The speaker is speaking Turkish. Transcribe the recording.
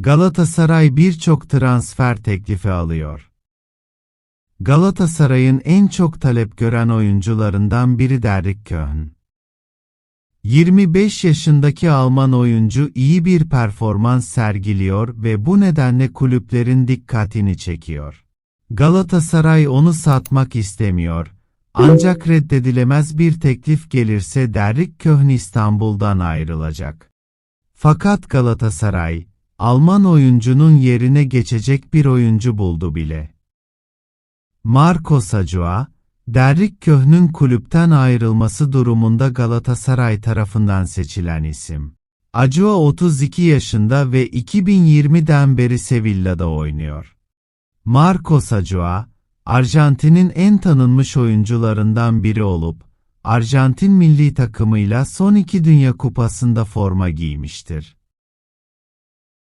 Galatasaray birçok transfer teklifi alıyor. Galatasaray'ın en çok talep gören oyuncularından biri Derrick Köhn. 25 yaşındaki Alman oyuncu iyi bir performans sergiliyor ve bu nedenle kulüplerin dikkatini çekiyor. Galatasaray onu satmak istemiyor. Ancak reddedilemez bir teklif gelirse Derrick Köhn İstanbul'dan ayrılacak. Fakat Galatasaray, Alman oyuncunun yerine geçecek bir oyuncu buldu bile. Marco Sacua, Derrick Köhn'ün kulüpten ayrılması durumunda Galatasaray tarafından seçilen isim. Acua 32 yaşında ve 2020'den beri Sevilla'da oynuyor. Marco Sacua, Arjantin'in en tanınmış oyuncularından biri olup, Arjantin milli takımıyla son iki Dünya Kupası'nda forma giymiştir.